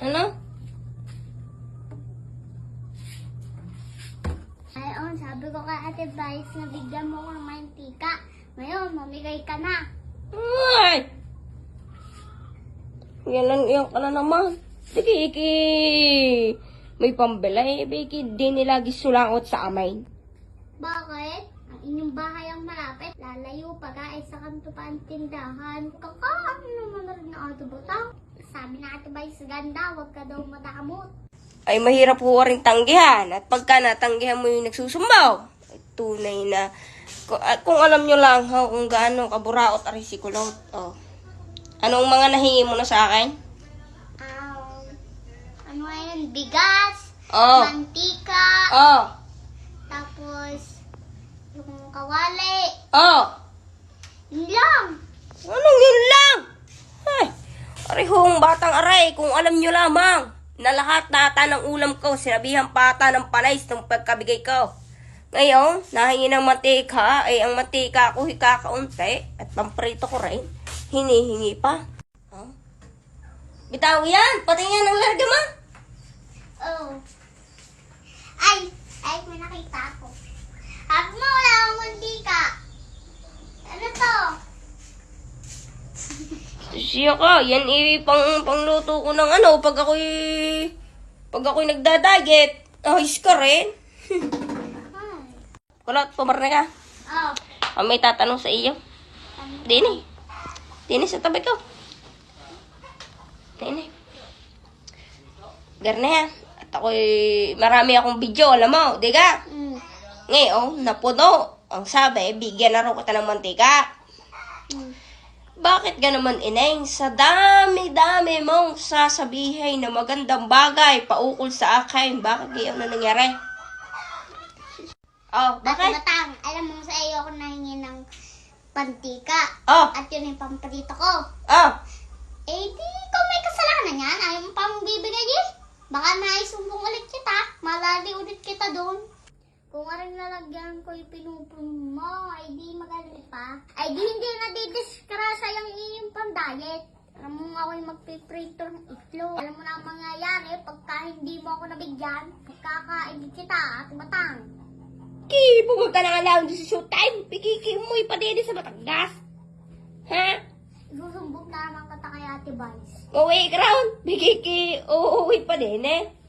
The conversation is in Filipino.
Ano? Ngayon, sabi ko kay Ate Vice na bigyan mo ko ng mantika. Ngayon, mamigay ka na. Ay! Yan lang, yan ka na naman. Sige, iki. May pambila eh. Biki, di nila gisulangot sa amin. Bakit? Ang inyong bahay ang malapit. Lalayo pa guys sa kanto pa ang tindahan. Kakaano naman na rin na Ate Butang. Sabi na Ate Vice, ganda, huwag ka daw matamot. Ay, mahirap po rin tanggihan. At pagka natanggihan mo yung nagsusumbaw, ay tunay na. Kung, at kung alam nyo lang ha, kung gaano kaburaot at si kulot. Oh. Anong mga nahingi mo na sa akin? Um, ano yun? Bigas, Oh. mantika, Oh. tapos yung kawali. Oh. Yun lang. Anong yun lang? Ay, arihong batang aray, kung alam nyo lamang na lahat na ata ng ulam ko, sinabihan pa ata ng panais ng pagkabigay ko. Ngayon, nahingi ng mantika, ay ang mantika ko hikakaunti at pamprito ko rin. Hinihingi pa. Oh. Bitaw yan, pati yan ang larga mo. Oh. Ay, ay, may nakita ako. Sabi mo, wala akong mantika. Ano to? Siya ka, yan i pang pangluto ko ng ano pag ako'y pag ako'y nagdadaget. Ayos ka rin. Kulot, pumarna ka. Oh. Ah, may tatanong sa iyo. Dini. Dini sa tabi ko. Dini. Garne ha. At ako'y marami akong video, alam mo, di ka? Mm. Ngayon, napuno. Ang sabi, bigyan na raw kita ng mantika. Mm. Bakit ka naman, ineng? Sa dami-dami mong sasabihin na magandang bagay paukol sa akin. Bakit gayon na nangyari? Oh, Bakit? bakit? Batang, alam mo sa iyo ako nahingi ng pantika. Oh, At yun yung pamprito ko. oh. Eh, di ikaw may kasalanan yan. Ayaw mo pang bibigay eh. Baka naisumbong ulit kita. Malali ulit kita doon. Kung aring lalagyan ko yung pinupun mo, ay di magaling pa. Ay di hindi na didiskrasa yung iyong pang-diet. Alam mo nga ako'y magpiprito ng itlog. Alam mo na ang mangyayari pagka hindi mo ako nabigyan. Pagkakain kita at batang. Ki, ka na lang sa showtime. Pikiki mo ipadede sa Batangas. Ha? Isusumbong na naman kita kay Ate Vice. Uwi round. Pikiki, uuwi pa din eh.